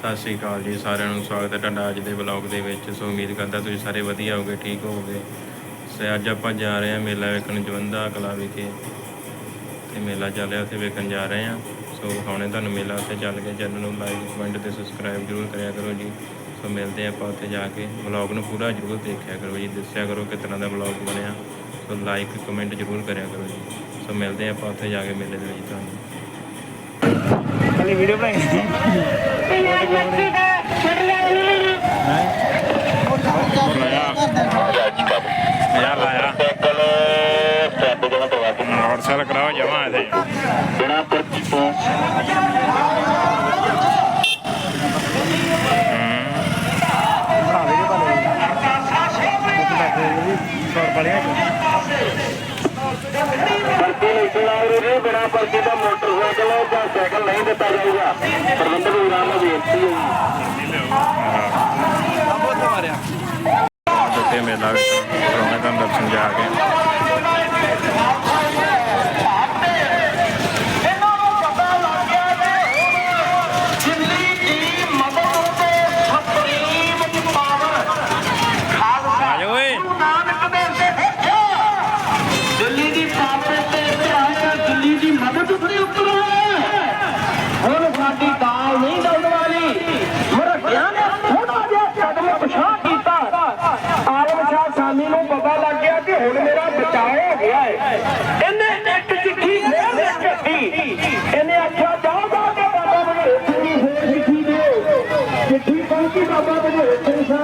ਸਤਿ ਸ਼੍ਰੀ ਅਕਾਲ ਜੀ, ਸਾਰਿਆਂ ਨੂੰ ਸਵਾਗਤ ਹੈ ਤੁਹਾਡਾ ਅੱਜ ਦੇ ਵਲੌਗ ਦੇ ਵਿੱਚ। ਸੋ ਉਮੀਦ ਕਰਦਾ ਤੁਸੀਂ ਸਾਰੇ ਵਧੀਆ ਹੋਗੇ ਠੀਕ ਹੋਗੇ ਸੋ ਅੱਜ ਆਪਾਂ ਜਾ ਰਹੇ ਹਾਂ ਮੇਲਾ ਵੇਖਣ ਜਵੰਦਾ ਕਲਾ ਵਿਖੇ। ਤੇ ਮੇਲਾ ਚੱਲ ਰਿਹਾ, ਉੱਥੇ ਵੇਖਣ ਜਾ ਰਹੇ ਹਾਂ। ਸੋ ਹੁਣੇ ਤੁਹਾਨੂੰ ਮੇਲਾ ਉੱਥੇ ਚੱਲ ਕੇ ਚੈਨਲ ਨੂੰ ਲਾਈਕ ਕਮੈਂਟ ਤੇ ਸਬਸਕ੍ਰਾਈਬ ਜ਼ਰੂਰ ਕਰਿਆ ਕਰੋ ਜੀ। ਸੋ ਮਿਲਦੇ ਆਪਾਂ ਉੱਥੇ ਜਾ ਕੇ। ਵਲੌਗ ਨੂੰ ਪੂਰਾ ਜ਼ਰੂਰ ਦੇਖਿਆ ਕਰੋ ਜੀ, ਦੱਸਿਆ ਕਰੋ ਕਿ ਤਰ੍ਹਾਂ ਦਾ ਵਲੌਗ ਬਣਿਆ। ਸੋ ਲਾਈਕ ਕਮੈਂਟ ਜ਼ਰੂਰ ਕਰਿਆ ਕਰੋ ਜੀ। ਸੋ ਮਿਲਦੇ ਆਪਾਂ ਉੱਥੇ ਜਾ ਕੇ ਮੇਲੇ ਦੇ ਵਿੱਚ ਤੁਹਾਨੂੰ। ਕਿੰਨੀ ਵੀਡੀਓ ਬਣਾਈ। ਯਾਰ ਲਾਇਆ और सर कराओ जमा थे ਬਣਾ ਪਰਚੇ ਦਾ ਮੋਟਰ ਸਾਈਕਲ ਜਾਂ ਸਾਈਕਲ ਨਹੀਂ ਦਿੱਤਾ ਜਾਊਗਾ? ਪ੍ਰਬੰਧਕ ਵੀਰਾਂ ਨੂੰ ਬੇਨਤੀ ਹੈ ਬਹੁਤ ਮਾਰਿਆ। ਤੇ ਮੇਲਾ ਵਿੱਚ ਰੌਣਕਾਂ ਦਰਸ਼ਨ ਜਾ ਕੇ। ఈ కంకి బాబాబుని తెలుసా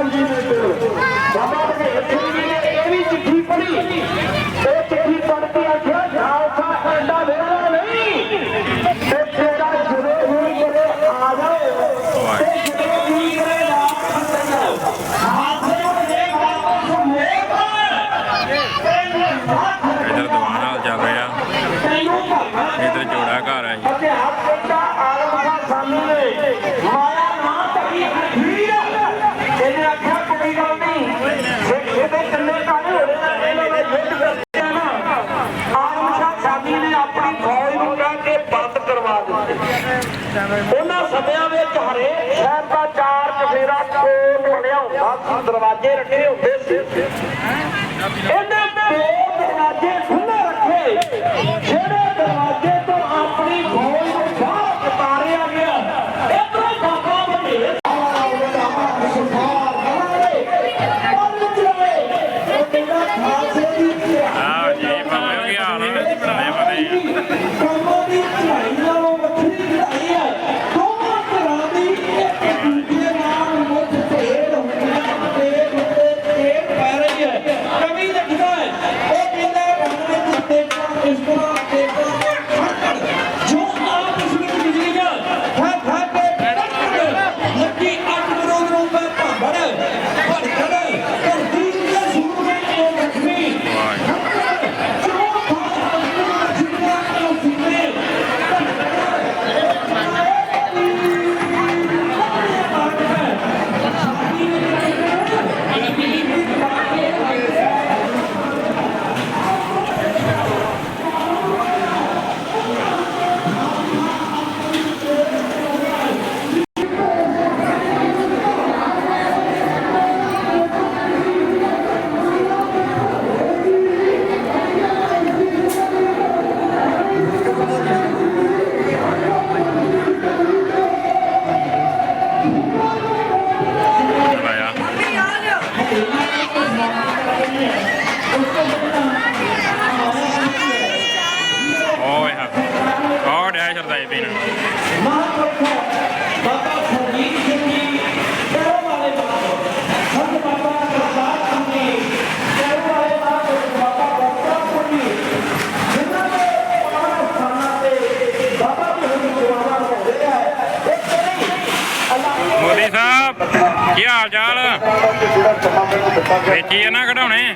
ਵੇਚੀ ਆ ਨਾ ਕਢਾਉਣੇ।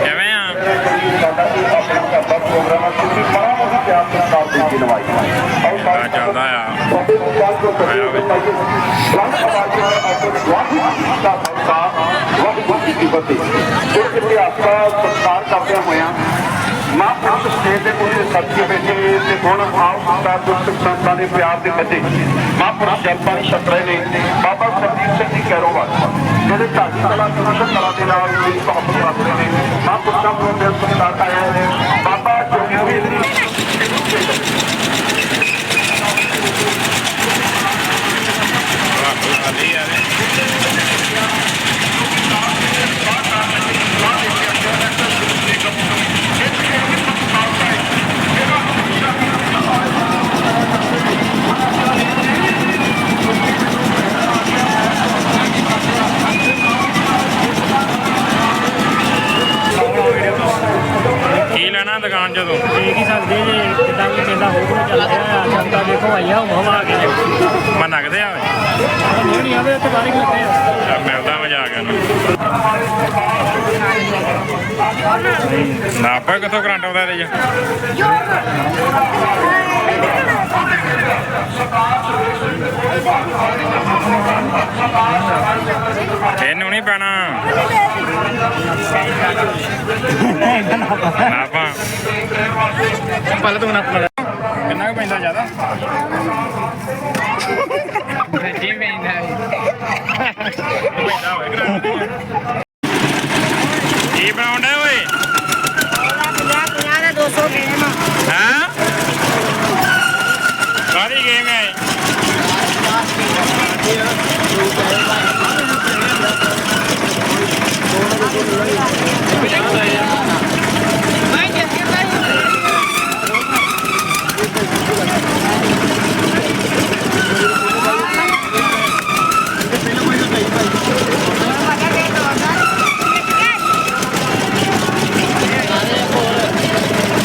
ਕਿਵੇਂ ਆ? ਆ ਚੱਲਦਾ ਆ? ਆਇਆ ਵੇ। ਵਾਹਿਗੁਰੂ ਜੀ ਕੀ ਫਤਿਹ ਜੋ ਇਤਿਹਾਸ ਦਾ ਸੰਸਕਾਰ ਕਰਦੇ ਹੋਇਆ ਮਹਾਂਪੁਰਸ਼ ਸਟੇਜ ਦੇ ਉੱਤੇ ਸੱਜੇ ਬੈਠੇ ਤੇ ਹੁਣ ਆਓ ਸਤਾ ਗੁਰਸਿੱਖ ਸੰਤਾਂ ਦੇ ਪਿਆਰ ਦੇ ਕੱਢੇ ਮਹਾਂਪੁਰਸ਼ ਜਨਤਾ ਦੀ ਛੱਤਰੇ ਨੇ। ਬਾਬਾ ਸਰਦੀਪ ਸਿੰਘ ਜੀ ਕੈਰੋਵਾਲ ਜਿਹੜੇ ਢਾਡੀ ਕਲਾ ਸੁਰੱਖਿਅਤ ਕਲਾ ਦੇ ਨਾਲ ਵੀ ਸੌਂਪ ਕਰਦੇ ਨੇ। ਮਹਾਂਪੁਰਸ਼ਾਂ ਨੂੰ ਦਿਲ ਸੰਤਾਤਾ ਹੈ। ਬਾਬਾ ਜੋਗੀ ਜੀ। ਮਿਲਦਾ ਮਜ਼ਾਕ ਇਹਨੂੰ ਨਾ ਪਾ ਕਿੱਥੋਂ ਕਰੰਟ ਆਉਂਦਾ ਇਹਦੇ ਚ? ਇਹਨੂੰ ਨਹੀਂ ਪੈਣਾ। ਨਾ ਪਾ ਪਲ ਤੂੰ ਨਾ ਕਿੰਨਾ ਕੁ ਪੈਂਦਾ ਜ਼ਿਆਦਾ? ਜੀ ਪੈਂਦਾ ਕਰੰਟ ਕੀ ਬਣਾਉਂਦਾ ਓਏ? ਪੰਜਾਹ ਦਾ 200 ਗੇਮ ਹਾਂ ਕਾਹਦੀ ਗੇਮ ਹੈ ਇਹ?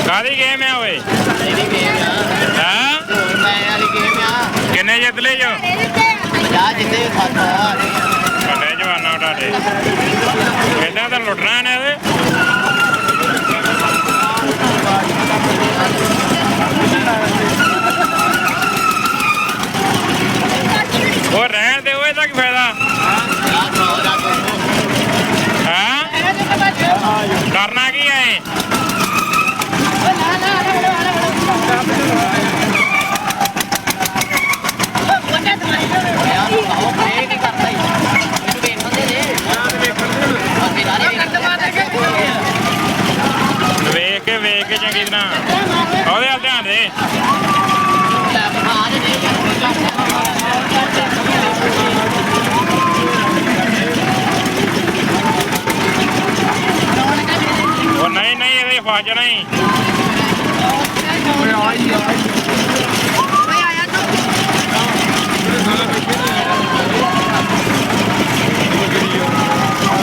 ਕਾਹਦੀ ਗੇਮ ਹੈ ਓਏ ਹਾਂ ਜਿੱਤ ਲਏ ਜੋ ਵੱਡੇ ਜਵਾਨਾਂ ਤੁਹਾਡੇ ਇਦਾਂ ਤਾਂ ਲੁੱਟਣਾ ਨੇ ਇਹਦੇ ਉਹ ਰਹਿਣ ਦੇ ਓਏ ਤਾਂ ਕੀ ਫਾਇਦਾ ਹਾਂ ਕਰਨਾ ਕੀ ਹੈ ਇਹ? ਵੇਖ ਕੇ ਵੇਖ ਕੇ ਚੰਗੀ ਤਰ੍ਹਾਂ। ਉਹਦੇ ਵੱਲ ਧਿਆਨ ਦੇ। ਉਹ ਨਹੀਂ ਨਹੀਂ, ਇਹਦੇ ਫਾਜ ਨਹੀਂ। ਜੁੜਿਆ ਹੋਣਾ ਇਹ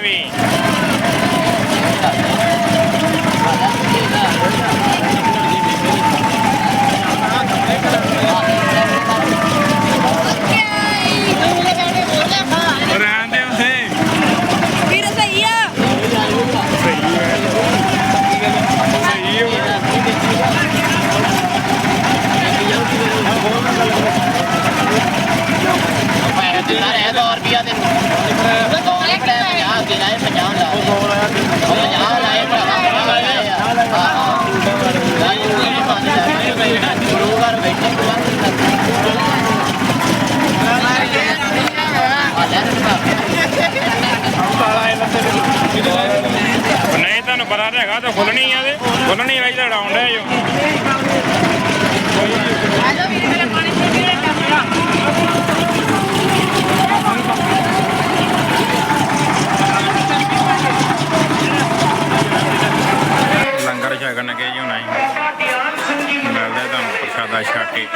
ਵੀ ਰਹਿਣ ਦੇ ਉਸੇ ਵੀਰ ਸਹੀ ਆ ਸਹੀ ਹੋ ਤਾਂ ਹੈਗਾ ਤਾਂ ਖੁੱਲਣੀ ਆ ਤੇ ਖੁੱਲਣੀ ਰਹੀ ਤਾਂ ਦੇ ਜੋ ਲੰਗਰ ਛਕਣ ਕੇ ਜੀ ਹੁਣਾਈ ਮਿਲਦਾ ਤੁਹਾਨੂੰ ਪ੍ਰਸ਼ਾਦਾ ਛਕ ਕੇ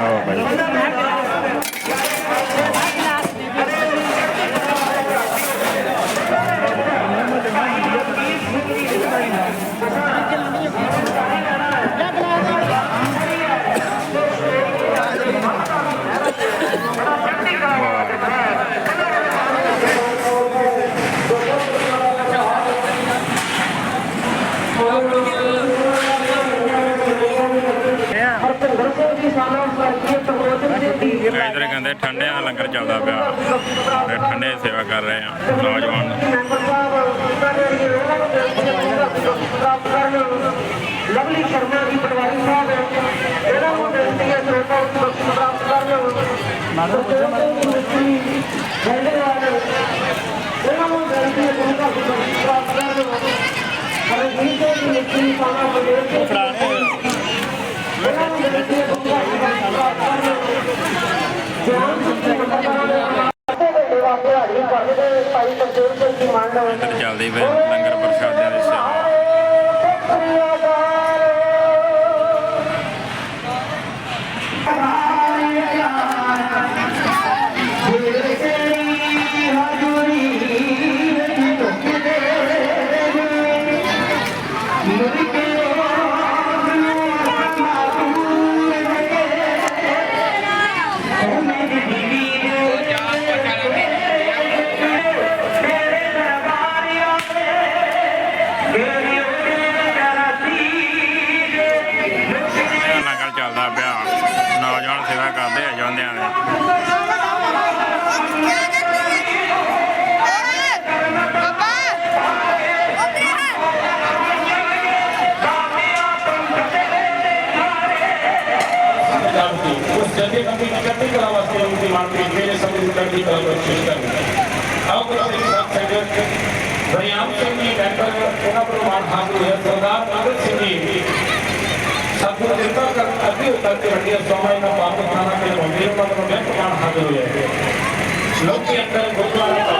ਆਓ ਭਾਈ ਹਰਪਿੰਦਰ ਸਿੰਘ ਜੀ ਸਾਨੂੰ ਇਧਰ ਕਹਿੰਦੇ ਠੰਡਿਆਂ ਦਾ ਲੰਗਰ ਚੱਲਦਾ ਪਿਆ। ਤੇ ਠੰਡੇ ਦੀ ਸੇਵਾ ਕਰ ਰਹੇ ਆ ਨੌਜਵਾਨ। ਲਵਲੀ ਸ਼ਰਮਾ ਜੀ ਪਟਵਾਰੀ ਸਾਹਿਬ ਇਹਨਾਂ ਨੂੰ ਬੇਨਤੀ ਹੈ ਸਰੋਤਾ ਉਸ ਬਖਸ਼ ਪ੍ਰਾਪਤ ਕਰ ਲਓ ਮਾਡਲ ਪੁੱਛਿਆ ਮਾਡਲ ਇਹਨਾਂ ਨੂੰ ਬੇਨਤੀ ਹੈ ਸਰੋਤਾ ਉਸ ਬਖਸ਼ ਪ੍ਰਾਪਤ ਕਰ ਲਓ ਪਰ ਜੀ ਦੇ ਨਿੱਕੀ ਪਾਣਾ ਬਦਲ ਕੇ ਫੜਾਣੇ ਇਹਨਾਂ ਨੂੰ ਬੇਨਤੀ ਹੈ ਸਰੋਤਾ ਉਸ ਬਖਸ਼ ਪ੍ਰਾਪਤ ਕਰ ਲਓ ਚੱਲਦੀ ਫਿਰ ਲੰਗਰ ਪ੍ਰਸ਼ਾਦਿਆਂ ਚੜ੍ਹਦੀ ਕਲਾ ਵਾਸਤੇ ਨੂੰ ਮਾਨ ਤਰੀਕੇ ਨੇ ਸਭ ਨੂੰ ਚੜ੍ਹਦੀ ਕਲਾ ਦੀ ਕੋਸ਼ਿਸ਼ ਕਰਨੀ ਆਓ ਕਰਾਂਗੇ ਸਾਥ ਸੰਗਤ ਬਰਿਆਮ ਸਿੰਘ ਜੀ ਮੈਂਬਰ ਉਹਨਾਂ ਕੋਲ ਮਾਨ ਹਾਜ਼ਰ ਹੋਇਆ। ਸਰਦਾਰ ਨਾਗਰ ਸਿੰਘ ਜੀ ਸਤਿਗੁਰ ਕਿਰਪਾ ਕਰ ਅੱਗੇ ਉੱਤਰ ਕੇ ਵੱਡੀਆਂ ਸਮਾਂ ਇਹਨਾਂ ਪਾਪ ਖਾਣਾ ਕੇ ਬੰਦੇ ਉਹਨਾਂ ਕੋਲ ਮੈਂ ਮਾਨ ਹਾਜ਼ਰ ਹੋਇਆ ਲੋਕੀ ਅੰਦਰ ਗੁਰਦੁਆਰੇ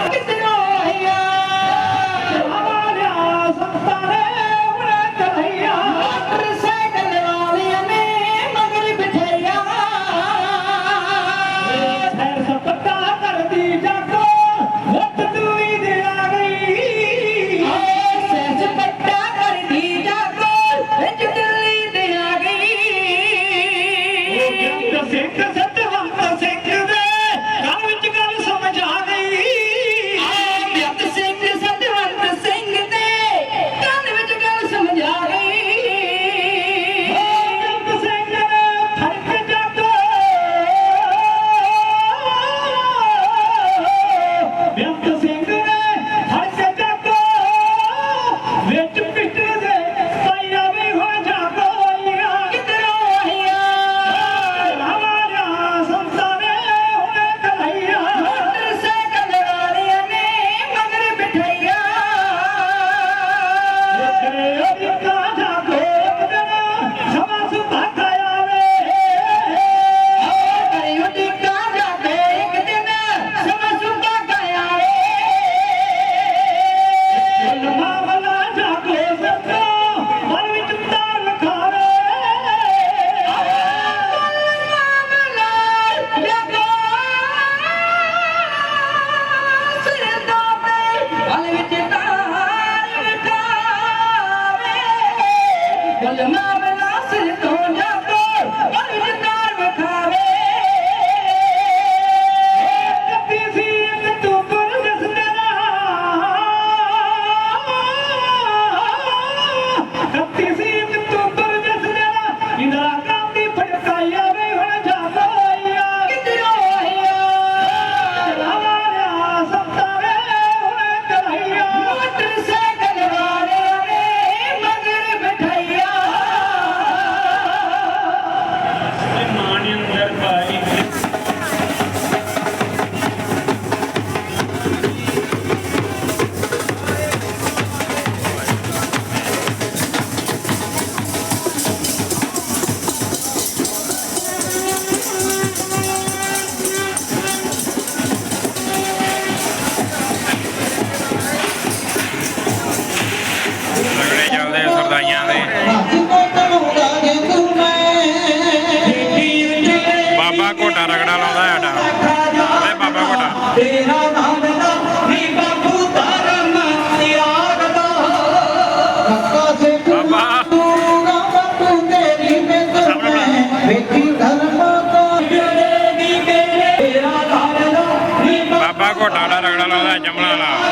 ਬਾਬਾ ਘੋਟਾ ਦਾ ਰਗੜਾ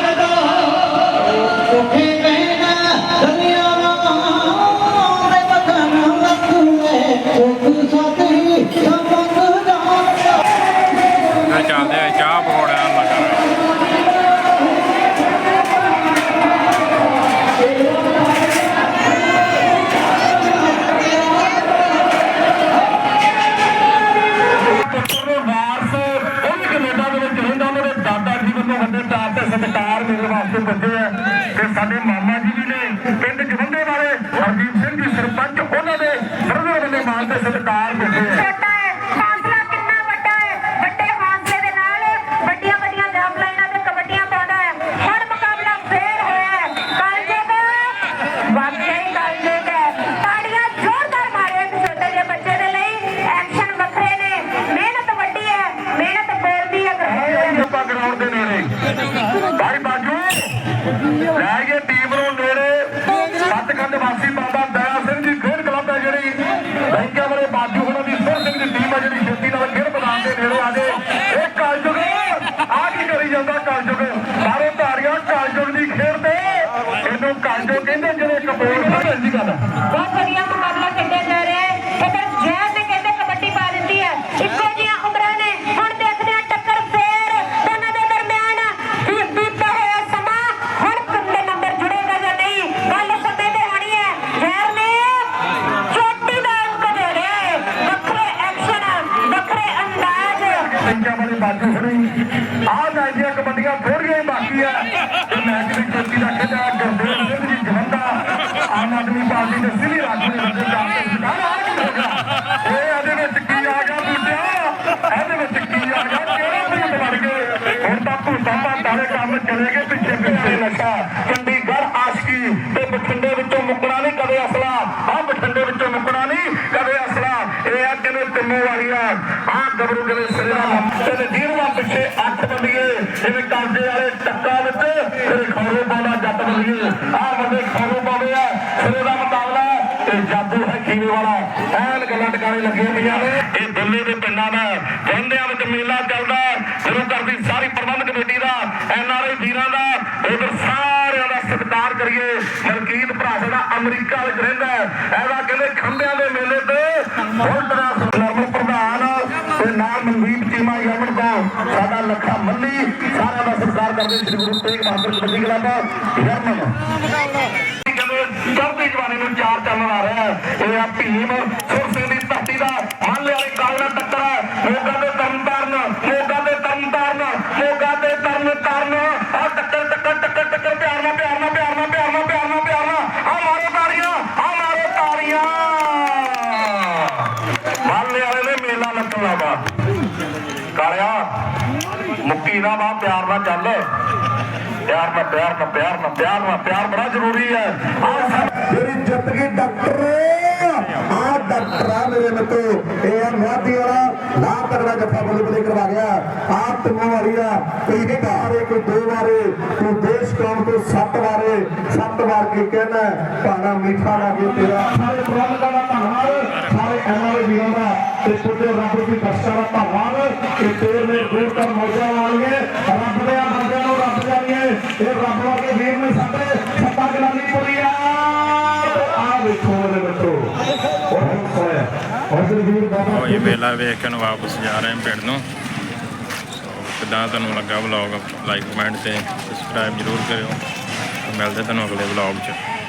ਤੋਂ ਪੁੱਜੇ ਤੇ ਸਾਡੇ ਮਾਮਾ ਜੀ ਵੀ ਨੇ ਪਿੰਡ ਜਵੰਦੇ ਵਾਲੇ ਹਰਦੀਪ ਸਿੰਘ ਜੀ ਸਰਪੰਚ ਉਹਨਾਂ ਦੇ ਬਰਦਰ ਵੱਲੋਂ ਮਾਨ ਤੇ ਸਤਿਕਾਰ ਦਿੱਤੇ ਆ ਛੋਟਾ ਹੈ ਹੌਸਲਾ ਕਿੰਨਾ ਵੱਡਾ ਹੈ ਵੱਡੇ ਹੌਸਲੇ ਦੇ ਨਾਲ ਵੱਡੀਆਂ ਵੱਡੀਆਂ ਜਾਮ ਲਾਈਨਾਂ ਤੇ ਕਬੱਡੀਆਂ ਪਾਉਂਦਾ ਹੈ ਹੁਣ ਮੁਕਾਬਲਾ ਫੇਰ ਹੋਇਆ ਹੈ ਕਾਲਜੇ ਦਾ ਵਾਕਿਆ ਹੀ ਕਾਲਜੇ ਦਾ ਹੈ। ਤਾੜੀਆਂ ਜ਼ੋਰਦਾਰ ਮਾਰੇ ਇਸ ਛੋਟੇ ਜਿਹੇ ਬੱਚੇ ਦੇ ਲਈ ਐਕਸ਼ਨ ਵੱਖਰੇ ਨੇ ਮਿਹਨਤ ਵੱਡੀ ਹੈ ਮਿਹਨਤ ਬੋਲਦੀ ਹੈ ਆਏ ਜੀ ਆਪਾਂ ਗਰਾਊਂਡ ਦੇ ਨੇੜੇ ਭਾਈ ਬਾਜੂ ਲੈ ਗਏ ਟੀਮ ਨੂੰ ਨੇੜੇ ਸੱਚਖੰਡ ਵਾਸੀ ਬਾਬਾ ਦਇਆ ਸਿੰਘ ਜੀ ਖੇਡ ਕਲੱਬ ਹੈ ਜਿਹੜੀ ਬੈਂਕਾਂ ਖੜੀ ਆ ਜਾਂਦੀਆਂ ਕਬੱਡੀਆਂ ਥੋੜੀਆਂ ਬਾਕੀ ਆ। ਤੇ ਮੈਚ ਦੀ ਚੋਟੀ ਦਾ ਖੇਡਾ ਗੁਰਦੇਵ ਸਿੰਘ ਜੀ ਜਵੰਦਾ ਆਮ ਆਦਮੀ ਪਾਰਟੀ ਦੇ ਸਿਵਲ ਰਾਜੂ ਦੇ ਵੱਡੇ ਜਾਣ ਕੇ ਸਰਕਾਰ ਆ ਕੀ ਹੋ ਇਹ ਇਹਦੇ ਵਿੱਚ ਕੀ ਆ ਗਿਆ ਬੂਟਿਆ ਇਹਦੇ ਵਿੱਚ ਕੀ ਆ ਗਿਆ? ਕਿਹੜਾ ਭੂਤ ਬਣ ਗਏ? ਹੁਣ ਤਾਂ ਭੂਤਾਂ ਭਾਤਾਂ ਕੰਮ ਚਲੇ ਗਏ ਪਿੱਛੇ ਪਿੱਛੇ ਲੱਗਾ ਚੰਡੀਗੜ੍ਹ ਆਸ਼ਕੀ ਤੇ ਬਠਿੰਡੇ ਵਿੱਚੋਂ ਮੁੱਕਣਾ ਨਹੀਂ ਕਦੇ ਅਸਲਾ ਆ ਬਠਿੰਡੇ ਵਿੱਚੋਂ ਮੁੱਕਣਾ ਨਹੀਂ ਕਦੇ ਅਸਲਾ ਇਹ ਆ ਕਿਵੇਂ ਤਿੰਨੋਂ ਆ ਗੱਭਰੂ ਕਿਵੇਂ ਸਿਰੇ ਤੇ ਜੀਰਵਾ ਪਿੱਛੇ ਅੱਠ ਬੰਦੀਏ ਜਿਵੇਂ ਕਾਂਜੇ ਵਾਲੇ ਟੱਕਾ ਵਿੱਚ ਤੇ ਖੌਰੇ ਪਾਉਂਦਾ ਜੱਟ ਬੰਦੀਏ ਆ ਬੰਦੇ ਖੌਰੇ ਪਾਉਂਦੇ ਆ। ਸਿਰੇ ਦਾ ਮੁਕਾਬਲਾ ਤੇ ਜਾਦੂ ਹੈ ਖੀਵੇ ਵਾਲਾ। ਐਨ ਗੱਲਾਂ ਟਿਕਾਣੇ ਲੱਗੀਆਂ ਪਈਆਂ ਇਹ ਦਿੱਲੀ ਦੇ ਪਿੰਡਾਂ ਦਾ ਕਹਿੰਦਿਆਂ ਵਿੱਚ ਮੇਲਾ ਚੱਲਦਾ ਸ਼ੁਰੂ ਕਰਦੀ ਸਾਰੀ ਪ੍ਰਬੰਧ committee the, N R I ਵੀਰਾਂ ਦਾ, ਉਧਰ ਸਾਰਿਆਂ ਦਾ ਸਤਿਕਾਰ ਕਰੀਏ। ਮਲਕੀਤ ਭਰਾ ਸਾਡਾ ਅਮਰੀਕਾ ਵਿੱਚ ਰਹਿੰਦਾ ਹੈ। ਇਹਦਾ ਕਹਿੰਦੇ ਖੰਭਿਆਂ ਦੇ ਮੇਲੇ ਤੇ ਬਹੁਤ ਦਾ ਨਰਮਲ ਪ੍ਰਧਾਨ ਤੇ ਨਾਲ ਮਨਦੀਪ ਚੀਮਾ ਯਮਨ ਤੋਂ ਸਾਡਾ ਲੱਖਾ ਮੱਲੀ ਸਾਰਿਆਂ ਦਾ ਸਤਿਕਾਰ ਕਰਦੇ ਸ੍ਰੀ ਗੁਰੂ ਤੇਗ ਬਹਾਦਰ ਕਬੱਡੀ ਕਲੱਬ ਯਮਨ ਚੜ੍ਹਦੀ ਜਵਾਨੀ ਨੂੰ ਚਾਰ ਚੱਲਣ ਆ ਰਿਹਾ ਇਹ ਆ ਭੀਮ। ਸੁਰ ਸਿੰਘ ਦੀ ਧਰਤੀ ਦਾ ਮਾਲੇ ਵਾਲੇ ਕਾਲ ਨਾਲ ਟੱਕਰ ਹੈ। ਉਹ ਕਹਿੰਦੇ ਤਰਨ ਤਾਰਨ ਮੋਗਾ ਦੇ ਤਰਨ ਤਾਰਨ ਮੋਗਾ ਦੇ ਤਰਨ ਤਾਰਨ ਆ ਟੱਕਰ ਟੱਕਰ ਟੱਕਰ ਟੱਕਰ ਪਿਆਰ ਨਾਲ ਪਿਆਰ ਨਾਲ ਪਿਆਰ ਨਾਲ ਪਿਆਰ ਨਾਲ ਪਿਆਰ ਨਾਲ ਪਿਆਰ ਨਾਲ ਆ ਮਾਰੋ ਤਾੜੀਆਂ ਆ ਮਾਰੋ ਤਾੜੀਆਂ ਮਾਲੇ ਵਾਲੇ ਨੇ ਮੇਲਾ ਲੱਗਣ ਲੱਗਾ ਕਾਲਿਆ ਮੁੱਕੀ ਨਾ ਬਾ ਪਿਆਰ ਨਾਲ ਚੱਲ ਪਿਆਰ ਨਾਲ ਪਿਆਰ ਨਾਲ ਪਿਆਰ ਨਾਲ ਪਿਆਰ ਨਾਲ, ਪਿਆਰ ਬੜਾ ਜ਼ਰੂਰੀ ਹੈ। ਮੇਰੀ ਜਿੱਤ ਗਈ ਡਾਕਟਰ। ਆ ਡਾਕਟਰ ਆ ਮੇਰੇ ਮਿੱਤਰੋ। ਇਹ ਆ ਮੁਆਦੀ ਵਾਲਾ। ਨਾ ਤਗੜਾ ਜੱਫਾ ਬੋਲੇ ਬੋਲੇ ਕਰਵਾ ਗਿਆ। ਆ ਤਿੰਨੋਂ ਵਾਰੀ ਆ। ਕੋਈ ਇੱਕ ਵਾਰੇ ਕੋਈ ਦੋ ਵਾਰੇ। ਕੋਈ ਦੇਸ਼ ਕੌਮ ਤੋਂ ਸੱਤ ਵਾਰੇ, ਸੱਤ ਵਾਰ ਕੇ ਕਹਿਣਾ ਭਾਣਾ ਮਿੱਠਾ ਲੱਗੇ ਤੇਰਾ। ਸਾਰੇ ਪ੍ਰਬੰਧਕਾਂ ਦਾ ਧੰਨਵਾਦ। ਸਾਰੇ ਐਮਐਲਏ ਵੀਰਾਂ ਦਾ ਤੇ ਪੁੱਤੇ ਰੱਬ ਦੀ ਬਖਸ਼ਾ ਦਾ ਧੰਨਵਾਦ ਕਿ ਤੇਰੇ ਨੇ ਦੋ ਕਰ ਮੌਜਾਂ ਵਾਲੀਏ ਰੱਬ ਦੇ ਬੰਦਿਆਂ ਨੂੰ ਰੱਬ ਜਾਣੀਏ ਇਹ ਰੱਬ ਵਰਗੇ ਵੀਰ ਨੇ ਸਾਡੇ ਸੱਤਾ ਗਲਾਨੀ ਪੁਰੀ ਆ ਆ ਵੇਖੋ ਮੇਰੇ ਮਿੱਤਰੋ ਉਹ ਹੋਇਆ ਔਰ ਵੀਰ ਬਾਬਾ ਉਹ ਇਹ ਮੇਲਾ ਵੇਖ ਕੇ ਨੂੰ ਵਾਪਸ ਜਾ ਰਹੇ ਹਾਂ ਪਿੰਡ ਨੂੰ। ਸੋ ਕਿੱਦਾਂ ਤੁਹਾਨੂੰ ਲੱਗਾ ਵਲੌਗ ਲਾਈਕ ਕਮੈਂਟ ਤੇ ਸਬਸਕ੍ਰਾਈਬ ਜ਼ਰੂਰ ਕਰਿਓ। ਮਿਲਦੇ ਤੁਹਾਨੂੰ ਅਗਲੇ ਵਲੌਗ 'ਚ।